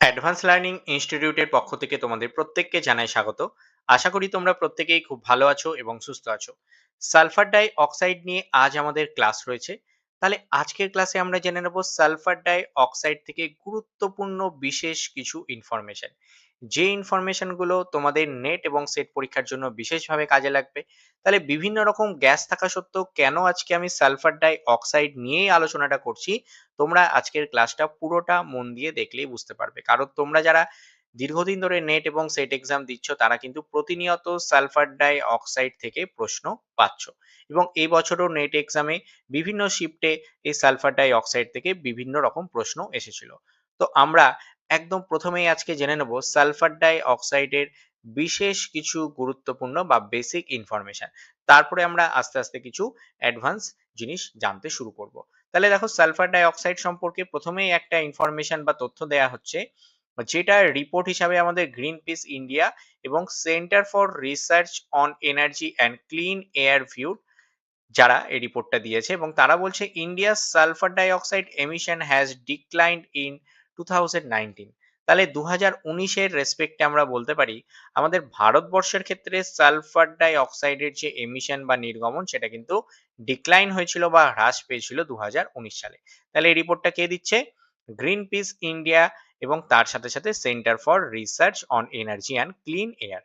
Advance learning ইনস্টিটিউটের পক্ষ থেকে তোমাদের প্রত্যেককে জানাই স্বাগত। আশা করি তোমরা প্রত্যেকেই খুব ভালো আছো এবং সুস্থ আছো। সালফার ডাই অক্সাইড নিয়ে আজ আমাদের ক্লাস রয়েছে। তাহলে আজকের ক্লাসে আমরা জেনে নেব সালফার ডাই অক্সাইড থেকে গুরুত্বপূর্ণ বিশেষ কিছু ইনফরমেশন যে ইনফরমেশনগুলো তোমাদের নেট এবং সেট পরীক্ষার জন্য বিশেষভাবে কাজে লাগবে, তাহলে বিভিন্ন রকম গ্যাস থাকা সত্ত্বেও কেন আজকে আমি সালফার ডাই অক্সাইড নিয়েই আলোচনাটা করছি, তোমরা আজকের ক্লাসটা পুরোটা মন দিয়ে দেখলেই বুঝতে পারবে। কারণ তোমরা যারা দীর্ঘদিন ধরে নেট এবং সেট এক্সাম দিচ্ছ, তারা কিন্তু প্রতিনিয়ত সালফার ডাই অক্সাইড থেকে প্রশ্ন পাচ্ছ। এবং এই বছরও নেট এক্সামে বিভিন্ন শিফটে এই সালফার ডাই অক্সাইড থেকে বিভিন্ন রকম প্রশ্ন এসেছিল। তো আমরা একদম প্রথমেই আজকে জেনে নেব সালফার ডাই অক্সাইডের বিশেষ কিছু গুরুত্বপূর্ণ বা বেসিক ইনফরমেশন। তারপরে আমরা আস্তে আস্তে কিছু অ্যাডভান্স জিনিস জানতে শুরু করব। তাহলে দেখো সালফার ডাই অক্সাইড সম্পর্কে প্রথমেই একটা ইনফরমেশন বা তথ্য দেয়া হচ্ছে, যেটা রিপোর্ট হিসাবে আমাদের গ্রিন পিস ইন্ডিয়া এবং Centre for Research on Energy and Clean Air view যারা এই রিপোর্টটা দিয়েছে এবং তারা বলছে India sulphur dioxide emission has declined in two তাহলে দু হাজার রেসপেক্টে আমরা বলতে পারি, আমাদের ভারতবর্ষের ক্ষেত্রে সালফার ডাই অক্সাইডের যে এমিশন বা নির্গমন, সেটা কিন্তু ডিক্লাইন হয়েছিল বা হ্রাস পেয়েছিল সালে। তাহলে এই রিপোর্টটা কে দিচ্ছে? গ্রিন পিস ইন্ডিয়া এবং তার সাথে সাথে Centre for Research on Energy and Clean Air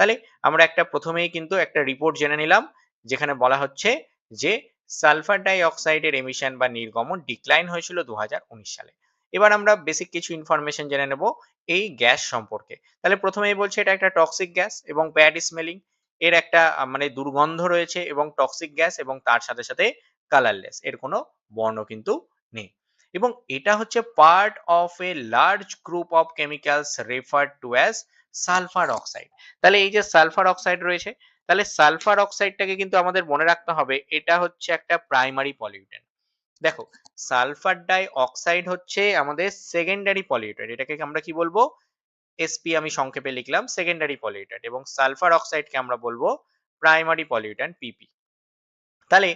তাহলে আমরা একটা প্রথমেই কিন্তু একটা রিপোর্ট জেনে নিলাম, যেখানে বলা হচ্ছে যে সালফার ডাই অক্সাইডের এমিশন বা নির্গমন ডিক্লাইন হয়েছিল দু হাজার উনিশ সালে। এবার আমরা বেসিক কিছু ইনফরমেশন জেনে নেব এই গ্যাস সম্পর্কে। তাহলে প্রথমেই বলছে এটা একটা টক্সিক গ্যাস এবং ব্যাড স্মেলিং এর একটা মানে দুর্গন্ধ রয়েছে এবং টক্সিক গ্যাস এবং তার সাথে সাথে কালারলেস এর কোনো বর্ণ কিন্তু নেই। এবং এটা হচ্ছে part of a large group of chemicals refer to as sulphur oxide তাহলে এই যে সালফার অক্সাইড রয়েছে, তাহলে সালফার অক্সাইডটাকে কিন্তু আমাদের মনে রাখতে হবে, এটা হচ্ছে একটা প্রাইমারি পলিউটেন্ট দেখো সালফার ডাই অক্সাইড হচ্ছে আমাদের সেকেন্ডারি পলিউটেন্ট এটাকে আমরা কি বলব? এসপি আমি সংক্ষেপে লিখলাম সেকেন্ডারি পলিউটেন্ট এবং সালফার অক্সাইডকে আমরা বলব প্রাইমারি পলিউটেন্ট পিপি তাহলে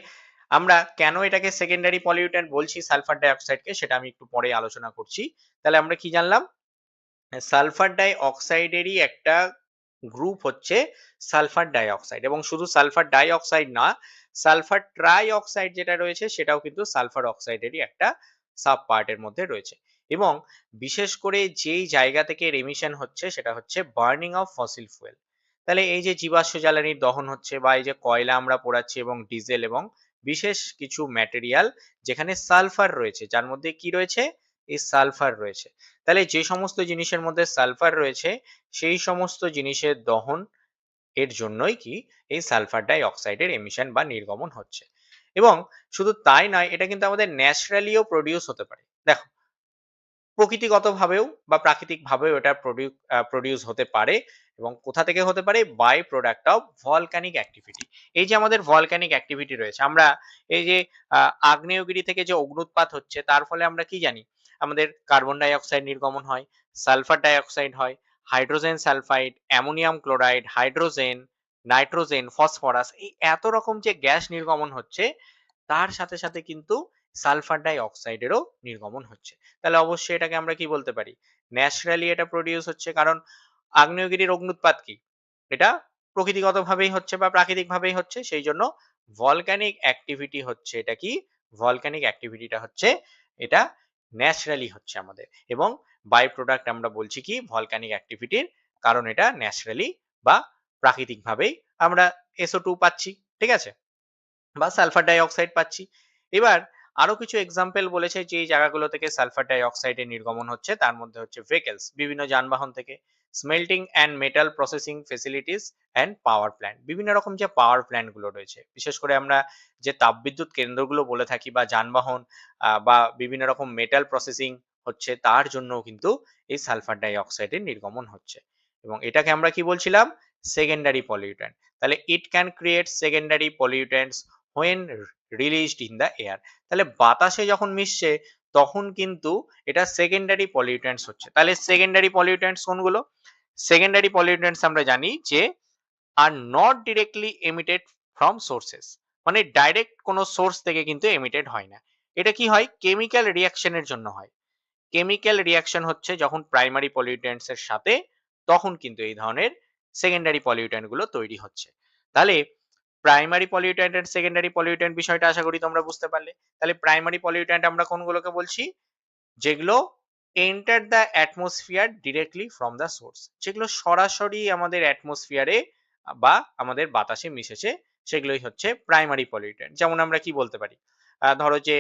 আমরা কেন এটাকে সেকেন্ডারি পলিউটেন্ট বলছি সালফার ডাইঅক্সাইডকে, সেটা আমি একটু পরে আলোচনা করছি। তাহলে আমরা কি জানলাম? সালফার ডাই অক্সাইডেরই একটা গ্রুপ হচ্ছে সালফার ডাইঅক্সাইড এবং শুধু সালফার ডাইঅক্সাইড না সালফার ট্রাই অক্সাইড যেটা রয়েছে, সেটাও কিন্তু সালফার অক্সাইডেরই একটা সাব পার্টের মধ্যে রয়েছে। এবং বিশেষ করে যেই জায়গা থেকে রেমিশন হচ্ছে, সেটা হচ্ছে বার্নিং অফ ফসিল ফুয়েল। তাহলে এই যে জীবাশ্ম জ্বালানির দহন হচ্ছে বা এই যে কয়লা আমরা পোড়াচ্ছি এবং ডিজেল এবং বিশেষ কিছু ম্যাটেরিয়াল যেখানে সালফার রয়েছে, যার মধ্যে কি রয়েছে? এই সালফার রয়েছে। তাহলে যে সমস্ত জিনিসের মধ্যে সালফার রয়েছে, সেই সমস্ত জিনিসের দহন এর জন্যই কি এই সালফার ডাই অক্সাইডের এমিশন বা নির্গমন হচ্ছে। এবং শুধু তাই নয়, এটা কিন্তু আমাদের ন্যাচারালিও প্রডিউস হতে পারে। দেখো, প্রকৃতিগতভাবেও বা প্রাকৃতিকভাবেও এটা প্রডিউস হতে পারে এবং কোথা থেকে হতে পারে? By product of volcanic activity এই যে আমাদের ভলক্যানিক অ্যাক্টিভিটি রয়েছে, আমরা এই যে আগ্নেয়গিরি থেকে যে অগ্নুৎপাত হচ্ছে, তার ফলে আমরা কি জানি? আমাদের কার্বন ডাই অক্সাইড নির্গমন হয় সালফার ডাই অক্সাইড হয় hydrogen sulphide, ammonium chloride, hydrogen, nitrogen, phosphorus এই এত রকম যে গ্যাস নির্গমন হচ্ছে, তার সাথে সাথে কিন্তু সালফার ডাই অক্সাইডেরও নির্গমন হচ্ছে। তাহলে অবশ্যই এটাকে আমরা কি বলতে পারি? ন্যাচারালি এটা প্রডিউস হচ্ছে কারণ আগ্নেয়গিরির অগ্নুৎপাত কি? এটা প্রকৃতিগতভাবেই হচ্ছে বা প্রাকৃতিকভাবেই হচ্ছে, সেই জন্য ভলক্যানিক অ্যাক্টিভিটি হচ্ছে এটা কি? ভলক্যানিক অ্যাক্টিভিটিটা হচ্ছে এটা ন্যাচারালি হচ্ছে আমাদের। এবং বাই প্রোডাক্ট আমরা বলছি কি ভলকানিক অ্যাক্টিভিটির কারণ এটা ন্যাচারালি বা প্রাকৃতিকভাবেই আমরা এসও টু পাচ্ছি, ঠিক আছে? বা সালফার ডাইঅক্সাইড পাচ্ছি। এবার আরও কিছু এক্সাম্পল বলেছে যে জায়গাগুলো থেকে সালফার ডাইঅক্সাইডের নির্গমন হচ্ছে, তার মধ্যে হচ্ছে ভেহিকলস বিভিন্ন যানবাহন থেকে। Smelting and metal processing facilities and power plant বিভিন্ন রকম যে পাওয়ার প্ল্যান্টগুলো রয়েছে। বিশেষ করে আমরা যে তাপবিদ্যুৎ কেন্দ্রগুলো বলে থাকি বা যানবাহন বা বিভিন্ন রকম মেটাল প্রসেসিং হচ্ছে, তার জন্য কিন্তু এই সালফার ডাই অক্সাইডের নির্গমন হচ্ছে। এবং এটাকে আমরা কি বলছিলাম? সেকেন্ডারি পলিউটেন্ট তাহলে it can create secondary pollutants when released in the air তাহলে বাতাসে যখন মিশছে, তখন কিন্তু এটা সেকেন্ডারি পলিউটেন্টস হচ্ছে। তাহলে সেকেন্ডারি পলিউটেন্টস কোনগুলো? সেকেন্ডারি পলিউটেন্টস আমরা জানি যে আর not directly emitted from sources মানে ডাইরেক্ট কোনো সোর্স থেকে কিন্তু এমিটেড হয় না। এটা কি হয়? কেমিক্যাল রিয়াকশনের জন্য হয়। কেমিক্যাল রিয়াকশন হচ্ছে যখন প্রাইমারি পলিউটেন্টস এর সাথে, তখন কিন্তু এই ধরনের সেকেন্ডারি পলিউটেন্টগুলো তৈরি হচ্ছে। তাহলে primary pollutant and secondary pollutant বিষয়টা আশা করি তোমরা বুঝতে পারলে। তাহলে প্রাইমারি পলিউটেন্ট আমরা কোনগুলোকে বলছি? যেগুলো enter the atmosphere directly from the source যেগুলো সরাসরি আমাদের অ্যাটমসফিয়ারে বা আমাদের বাতাসে মিশেছে, সেগুলোই হচ্ছে প্রাইমারি পলিউটেন্ট যেমন আমরা কি বলতে পারি? ধরো যে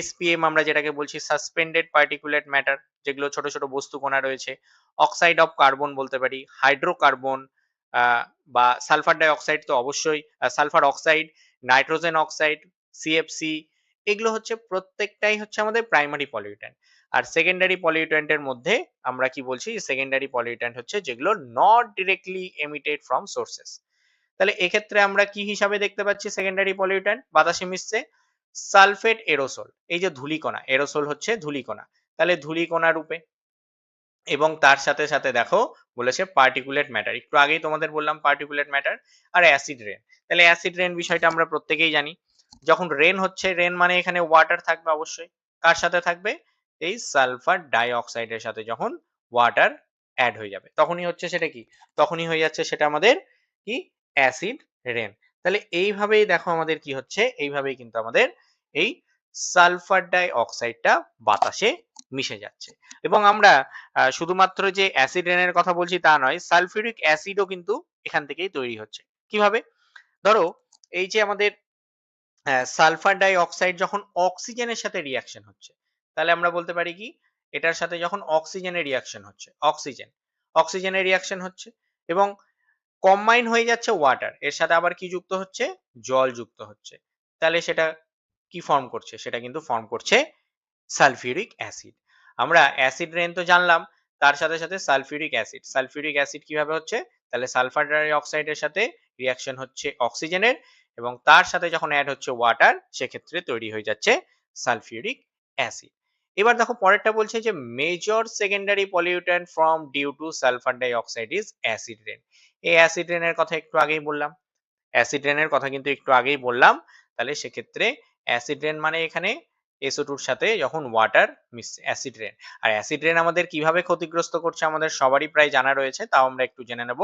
এসপিএম আমরা যেটাকে বলছি সাসপেন্ডেড পার্টিকুলেট ম্যাটার যেগুলো ছোট ছোট বস্তু কণা রয়েছে। অক্সাইড অফ কার্বন বলতে পারি হাইড্রোকার্বন বা সালফার ডাইঅক্সাইড তো অবশ্যই sulphur oxide, nitrogen oxide CFC এগুলো হচ্ছে প্রত্যেকটাই হচ্ছে আমাদের প্রাইমারি পলিউটেন্ট আর সেকেন্ডারি পলিউটেন্টের মধ্যে আমরা কি বলছি, সেকেন্ডারি পলিউটেন্ট হচ্ছে যেগুলো not directly emitted from sources তাহলে এক্ষেত্রে আমরা কি হিসাবে দেখতে পাচ্ছি সেকেন্ডারি পলিউটেন্ট বাতাসে মিশছে। সালফেট এরোসোল, এই যে ধূলিকণা, এরোসোল হচ্ছে ধূলিকণা। তাহলে ধূলিকণা রূপে এবং তার সাথে সাথে দেখো বলেছে পার্টিকুলেট ম্যাটার একটু আগেই তোমাদের বললাম পার্টিকুলেট ম্যাটার আর অ্যাসিড রেন তাহলে অ্যাসিড রেন বিষয়টা আমরা প্রত্যেকেই জানি। যখন রেন হচ্ছে রেন মানে এখানে ওয়াটার থাকবে অবশ্যই। কার সাথে থাকবে? এই সালফার ডাইঅক্সাইডের সাথে যখন ওয়াটার অ্যাড হয়ে যাবে। তখনই হচ্ছে সেটা কি? তখনই হয়ে যাচ্ছে সেটা আমাদের কি? অ্যাসিড রেন তাহলে এইভাবেই দেখো আমাদের কি হচ্ছে? এইভাবেই কিন্তু আমাদের এই সালফার ডাই অক্সাইডটা বাতাসে মিশে যাচ্ছে। এবং আমরা শুধুমাত্র যে অ্যাসিড রেনের কথা বলছি তা নয় সালফিউরিক অ্যাসিডও কিন্তু এখান থেকেই তৈরি হচ্ছে। কীভাবে? ধরো, এই যে আমাদের সালফার ডাই অক্সাইড যখন অক্সিজেনের সাথে রিয়াকশন হচ্ছে, তাহলে আমরা বলতে পারি কি? এটার সাথে যখন অক্সিজেনের রিয়াকশন হচ্ছে অক্সিজেন অক্সিজেনের রিয়াকশন হচ্ছে এবং কম্বাইন হয়ে যাচ্ছে ওয়াটার এর সাথে আবার কি যুক্ত হচ্ছে? জল যুক্ত হচ্ছে। তাহলে সেটা কি ফর্ম করছে? সেটা কিন্তু ফর্ম করছে সালফিউরিক অ্যাসিড। আমরা অ্যাসিড রেন তো জানলাম, তার সাথে সাথে সালফিউরিক অ্যাসিড। সালফিউরিক অ্যাসিড কীভাবে হচ্ছে? তাহলে সালফার ডাই অক্সাইডের সাথে রিয়াকশন হচ্ছে অক্সিজেনের এবং তার সাথে যখন অ্যাড হচ্ছে ওয়াটার সেক্ষেত্রে তৈরি হয়ে যাচ্ছে সালফিউরিক অ্যাসিড। এবার দেখো পরেরটা বলছে যে major secondary pollutant from due to sulphur dioxide is acid rain এই অ্যাসিড রেনের কথা একটু আগেই বললাম। অ্যাসিড রেনের কথা কিন্তু একটু আগেই বললাম। তাহলে সেক্ষেত্রে অ্যাসিড রেন মানে এখানে এসও টুর সাথে যখন ওয়াটার মিস অ্যাসিড রেন আর অ্যাসিড রেন আমাদের কীভাবে ক্ষতিগ্রস্ত করছে আমাদের সবারই প্রায় জানা রয়েছে, তাও আমরা একটু জেনে নেব।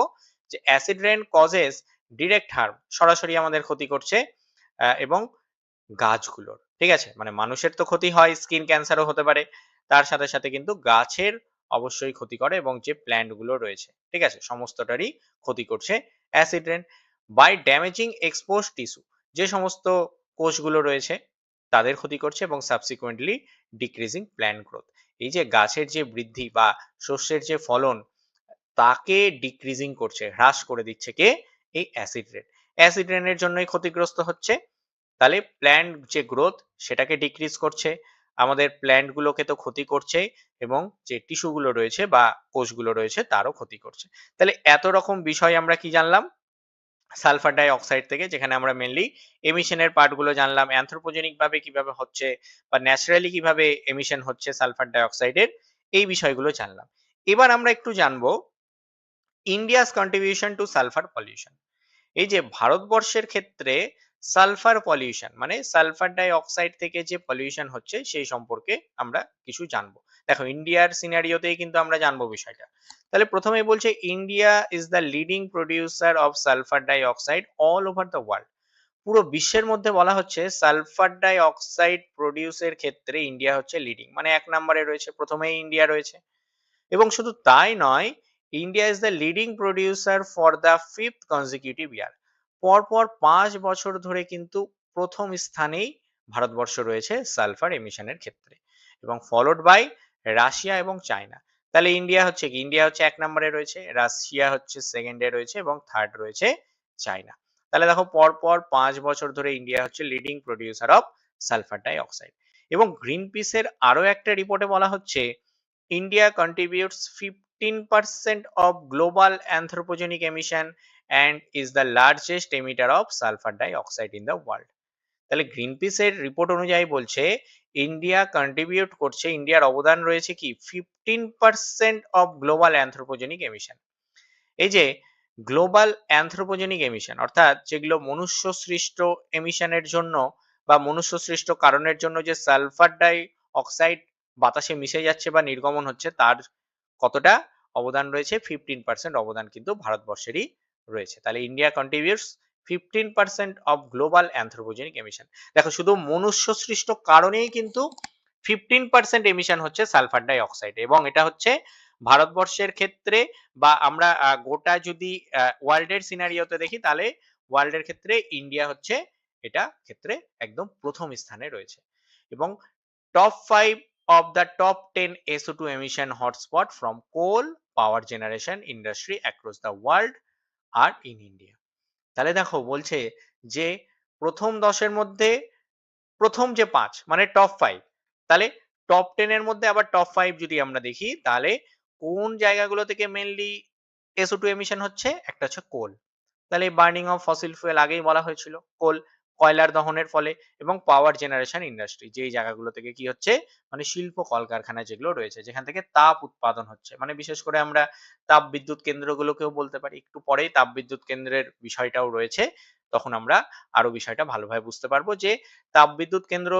যে acid rain causes direct harm সরাসরি আমাদের ক্ষতি করছে এবং গাছগুলোর, ঠিক আছে? মানে মানুষের তো ক্ষতি হয় স্কিন ক্যান্সারও হতে পারে। তার সাথে সাথে কিন্তু গাছের অবশ্যই ক্ষতি করে এবং যে প্ল্যান্টগুলো রয়েছে, ঠিক আছে? সমস্তটারই ক্ষতি করছে acid rain by damaging expose tissue যে সমস্ত কোষগুলো রয়েছে তাদের ক্ষতি করছে এবং সাবসিকুয়েন্টলি ডিক্রিজিং প্ল্যান্ট গ্রোথ এই যে গাছের যে বৃদ্ধি বা শস্যের যে ফলন, তাকে ডিক্রিজিং করছে, হ্রাস করে দিচ্ছে কে? এই অ্যাসিড রেন অ্যাসিড রেনের জন্যই ক্ষতিগ্রস্ত হচ্ছে। তাহলে প্ল্যান্ট যে গ্রোথ সেটাকে ডিক্রিজ করছে। আমাদের প্ল্যান্ট গুলোকে তো ক্ষতি করছে এবং যে টিস্যুগুলো রয়েছে বা কোষগুলো রয়েছে, তারও ক্ষতি করছে। তাহলে এত রকম বিষয় আমরা কি জানলাম? সালফার ডাই অক্সাইড থেকে, যেখানে আমরা মেনলি এমিশনের পার্টগুলো জানলাম অ্যান্থ্রোপোজেনিক ভাবে কীভাবে হচ্ছে বা ন্যাচারালি কীভাবে এমিশন হচ্ছে সালফার ডাই অক্সাইডের এই বিষয়গুলো জানলাম। এবার আমরা একটু জানব India's contribution to sulphur pollution এই যে ভারতবর্ষের ক্ষেত্রে সালফার পলিউশন মানে সালফার ডাই অক্সাইড থেকে যে পলিউশন হচ্ছে, সেই সম্পর্কে আমরা কিছু জানব। দেখো ইন্ডিয়ার সিনারিওতেই কিন্তু আমরা জানব বিষয়টা। তাহলে প্রথমে বলছে India is the leading producer of sulphur dioxide all over the world পুরো বিশ্বের মধ্যে বলা হচ্ছে সালফার ডাই অক্সাইড প্রডিউসের ক্ষেত্রে ইন্ডিয়া হচ্ছে লিডিং মানে এক নম্বরে রয়েছে, প্রথমেই ইন্ডিয়া রয়েছে। এবং শুধু তাই নয় India is the leading producer for the fifth consecutive year পরপর পাঁচ বছর ধরে কিন্তু প্রথম স্থানেই ভারতবর্ষ রয়েছে সালফার এমিশনের ক্ষেত্রে। এবং ফলোড বাই রাশিয়া এবং চায়না। তাহলে ইন্ডিয়া হচ্ছে কি? ইন্ডিয়া হচ্ছে এক নম্বরে রয়েছে, রাশিয়া হচ্ছে সেকেন্ডে রয়েছে এবং থার্ড রয়েছে চায়না। তাহলে দেখো পরপর পাঁচ বছর ধরে ইন্ডিয়া হচ্ছে leading producer of sulphur dioxide এবং গ্রিন পিসের আরও একটা রিপোর্টে বলা হচ্ছে, India contributes fifteen percent of global anthropogenic emission and is the largest emitter of sulphur dioxide in the world তাহলে গ্রিন পিসের রিপোর্ট অনুযায়ী বলছে ইন্ডিয়া কন্ট্রিবিউট করছে ইন্ডিয়ার অবদান রয়েছে কি? Fifteen percent of global anthropogenic emission এই যে গ্লোবাল অ্যান্থ্রোপোজেনিক এমিশন অর্থাৎ যেগুলো মনুষ্য সৃষ্ট এমিশনের জন্য বা মনুষ্য সৃষ্ট কারণের জন্য যে সালফার ডাই অক্সাইড বাতাসে মিশে যাচ্ছে বা নির্গমন হচ্ছে, তার কতটা অবদান রয়েছে? ফিফটিন পার্সেন্ট অবদান কিন্তু ভারতবর্ষেরই রয়েছে। তাহলে India contributes fifteen percent of global anthropogenic emission দেখো, শুধু মনুষ্য সৃষ্ট কারণেই কিন্তু ফিফটিন পার্সেন্ট এমিশন হচ্ছে সালফার ডাই অক্সাইড এবং এটা হচ্ছে ভারতবর্ষের ক্ষেত্রে বা আমরা গোটা যদি ওয়ার্ল্ডের সিনারিওতে দেখি, তাহলে ওয়ার্ল্ডের ক্ষেত্রে ইন্ডিয়া হচ্ছে এটা ক্ষেত্রে একদম প্রথম স্থানে রয়েছে এবং top five of the top 10 SO2 emission hotspot from coal power generation industry across the world are in India. তাহলে দেখো বলছে যে প্রথম দশের মধ্যে প্রথম যে পাঁচ মানে টপ ফাইভ তাহলে টপ টেনের মধ্যে আবার টপ ফাইভ যদি আমরা দেখি, তাহলে কোন জায়গাগুলো থেকে মেনলি এসও টু এমিশন হচ্ছে? একটা হচ্ছে কোল তাহলে বার্নিং অফ ফসিল ফুয়েল আগেই বলা হয়েছিল কোল কয়লার দহনের ফলে এবং পাওয়ার জেনারেশন ইন্ডাস্ট্রি যেই জায়গাগুলো থেকে কি হচ্ছে? মানে শিল্প কলকারখানা যেগুলো রয়েছে, যেখান থেকে তাপ উৎপাদন হচ্ছে। মানে বিশেষ করে আমরা তাপ বিদ্যুৎ কেন্দ্রগুলোকেও বলতে পারি। একটু পরেই তাপ বিদ্যুৎ কেন্দ্রের বিষয়টাও রয়েছে। তখন আমরা আরও বিষয়টা ভালোভাবে বুঝতে পারব যে তাপ বিদ্যুৎ কেন্দ্র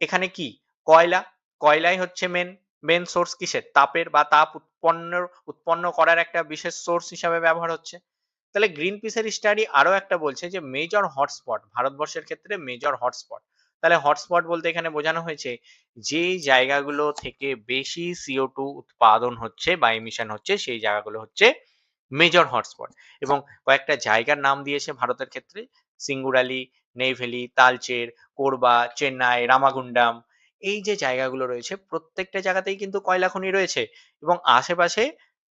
এখানে কি? কয়লা। কয়লাই হচ্ছে মেন মেন সোর্স কিসের? তাপের বা তাপ উৎপন্ন উৎপন্ন করার একটা বিশেষ সোর্স হিসাবে ব্যবহার হচ্ছে। তাহলে গ্রিন পিসের স্টাডি আরও একটা বলছে যে মেজর হটস্পট ভারতবর্ষের ক্ষেত্রে মেজর হটস্পট তাহলে হটস্পট বলতে এখানে বোঝানো হয়েছে যে জায়গাগুলো থেকে বেশি সিও টু উৎপাদন হচ্ছে বা এমিশন হচ্ছে, সেই জায়গাগুলো হচ্ছে মেজর হটস্পট এবং কয়েকটা জায়গার নাম দিয়েছে ভারতের ক্ষেত্রে, সিঙ্গুরালি, নেইভেলি, তালচের, কোরবা, চেন্নাই, রামাগুন্ডাম। এই যে জায়গাগুলো রয়েছে, প্রত্যেকটা জায়গাতেই কিন্তু কয়লা খনি রয়েছে এবং আশেপাশে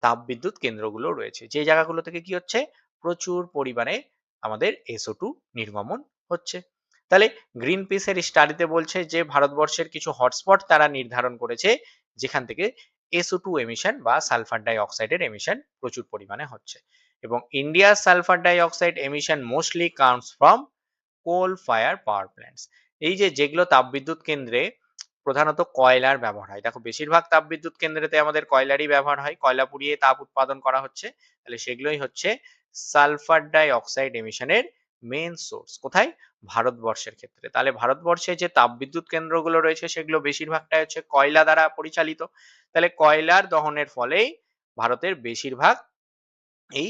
তাপবিদ্যুৎ কেন্দ্রগুলো রয়েছে। যে জায়গাগুলো থেকে কি হচ্ছে? প্রচুর পরিমাণে আমাদের এসও টু নির্গমন হচ্ছে। তাহলে গ্রিন পিসের স্টাডিতে বলছে যে, ভারতবর্ষের কিছু হটস্পট তারা নির্ধারণ করেছে, যেখান থেকে এসও টু এমিশন বা সালফার ডাই অক্সাইডের এমিশন প্রচুর পরিমাণে হচ্ছে। এবং ইন্ডিয়ার sulphur dioxide emission mostly counts from coal fire power plants এই যে যেগুলো তাপবিদ্যুৎ কেন্দ্রে প্রধানত কয়লার ব্যবহার হয়। দেখো, বেশিরভাগ তাপবিদ্যুৎ কেন্দ্রেতে আমাদের কয়লারই ব্যবহার হয়। কয়লা পুড়িয়ে তাপ উৎপাদন করা হচ্ছে। তাহলে সেগুলোই হচ্ছে সালফার ডাই অক্সাইড এমিশনের মেন সোর্স কোথায়? ভারতবর্ষের ক্ষেত্রে। তাহলে ভারতবর্ষে যে তাপবিদ্যুৎ কেন্দ্রগুলো রয়েছে, সেগুলো বেশিরভাগটাই হচ্ছে কয়লা দ্বারা পরিচালিত। তাহলে কয়লার দহনের ফলেই ভারতের বেশিরভাগ এই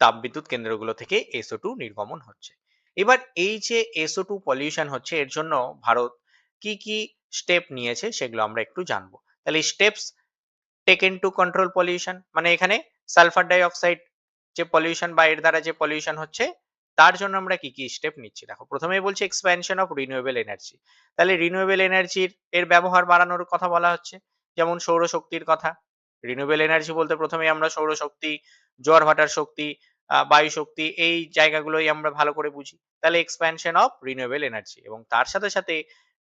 তাপবিদ্যুৎ কেন্দ্রগুলো থেকে এসও টু নির্গমন হচ্ছে। এবার এই যে এসও টু পলিউশন হচ্ছে, এর জন্য ভারত কি কি স্টেপ নিয়েছে, সেগুলো আমরা একটু জানব। তাহলে steps taken to control pollution মানে এখানে সালফার ডাই অক্সাইড যে পলিউশন বা এর দ্বারা যে পলিউশন হচ্ছে, তার জন্য আমরা কি কি স্টেপ নিচ্ছি? দেখো, প্রথমেই বলছি এক্সপ্যানশন অফ রিনিউয়েবল এনার্জি তাহলে রিনিউয়েবল এনার্জির এর ব্যবহার বাড়ানোর কথা বলা হচ্ছে, যেমন সৌরশক্তির কথা। রিনিউয়েবল এনার্জি বলতে প্রথমেই আমরা সৌরশক্তি, জোয়ার ভাটার শক্তি বায়ু শক্তি এই জায়গাগুলোই আমরা ভালো করে বুঝি। তাহলে এক্সপ্যানশন অফ রিনিউয়েবল এনার্জি এবং তার সাথে সাথে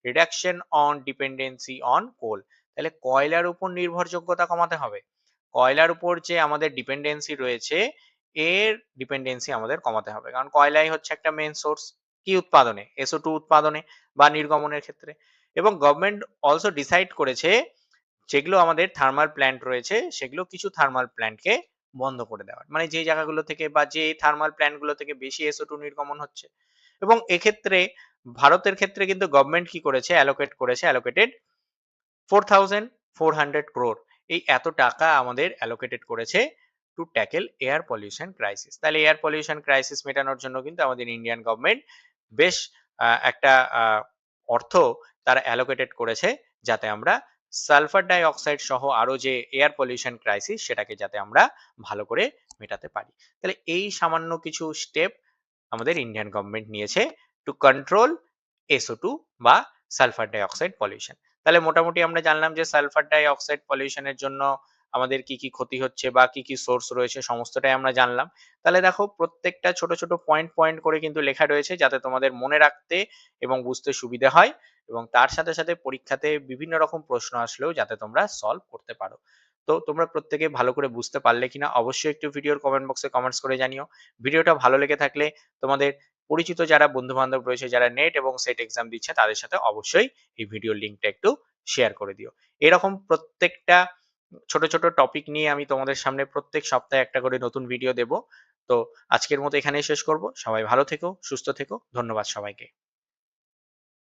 reduction on dependency on coal তাহলে কয়লার উপর নির্ভরযোগ্যতা কমাতে হবে? কয়লার উপর যে আমাদের ডিপেন্ডেন্সি রয়েছে, এর ডিপেন্ডেন্সি আমাদের কমাতে হবে। কারণ কয়লাই হচ্ছে একটা মেন সোর্স কি উৎপাদনে? এসও টু উৎপাদনে বা নির্গমনের ক্ষেত্রে। এবং গভর্নমেন্ট অলসো ডিসাইড করেছে যেগুলো আমাদের থার্মাল প্ল্যান্ট রয়েছে, সেগুলো কিছু থার্মাল প্ল্যান্টকে বন্ধ করে দেওয়ার। মানে যে জায়গাগুলো থেকে বা যে থার্মাল প্ল্যান্টগুলো থেকে বেশি এসও টু নির্গমন হচ্ছে এবং এক্ষেত্রে ভারতের ক্ষেত্রে কিন্তু গভর্নমেন্ট কি করেছে? অ্যালোকেট করেছে allocated four thousand four hundred এই এত টাকা আমাদের অ্যালোকেটেড করেছে to tackle air pollution crisis তাহলে এয়ার পলিউশন ক্রাইসিস মেটানোর জন্য কিন্তু আমাদের ইন্ডিয়ান গভর্নমেন্ট বেশ একটা অর্থ তারা অ্যালোকেটেড করেছে যাতে আমরা সালফার ডাই অক্সাইড সহ আরও যে এয়ার পলিউশন ক্রাইসিস সেটাকে যাতে আমরা ভালো করে মেটাতে পারি। তাহলে এই সামান্য কিছু স্টেপ আমাদের ইন্ডিয়ান গভর্নমেন্ট নিয়েছে টু কন্ট্রোল এসও টু বা সালফার ডাই অক্সাইড পলিউশন তাহলে মোটামুটি আমরা জানলাম যে সালফার ডাই অক্সাইড পলিউশনের জন্য আমাদের কি কি ক্ষতি হচ্ছে বা কি কি সোর্স রয়েছে, সমস্তটাই আমরা জানলাম। তাহলে দেখো প্রত্যেকটা ছোট ছোট পয়েন্ট পয়েন্ট করে কিন্তু লেখা রয়েছে যাতে তোমাদের মনে রাখতে এবং বুঝতে সুবিধা হয় এবং তার সাথে সাথে পরীক্ষাতে বিভিন্ন রকম প্রশ্ন আসলেও যাতে তোমরা সলভ করতে পারো। তো তোমরা প্রত্যেকে ভালো করে বুঝতে পারলে কিনা, অবশ্যই একটু ভিডিওর কমেন্ট বক্সে কমেন্টস করে জানিও। ভিডিওটা ভালো লেগে থাকলে তোমাদের পরিচিত যারা বন্ধু বান্ধব রয়েছে, যারা নেট এবং সেট এক্সাম দিচ্ছে, তাদের সাথে অবশ্যই এই ভিডিও লিঙ্কটা একটু শেয়ার করে দিও। এরকম প্রত্যেকটা ছোট ছোট টপিক নিয়ে আমি তোমাদের সামনে প্রত্যেক সপ্তাহে একটা করে নতুন ভিডিও দেব। তো আজকের মতো এখানেই শেষ করব। সবাই ভালো থেকো, সুস্থ থেকো। ধন্যবাদ সবাইকে।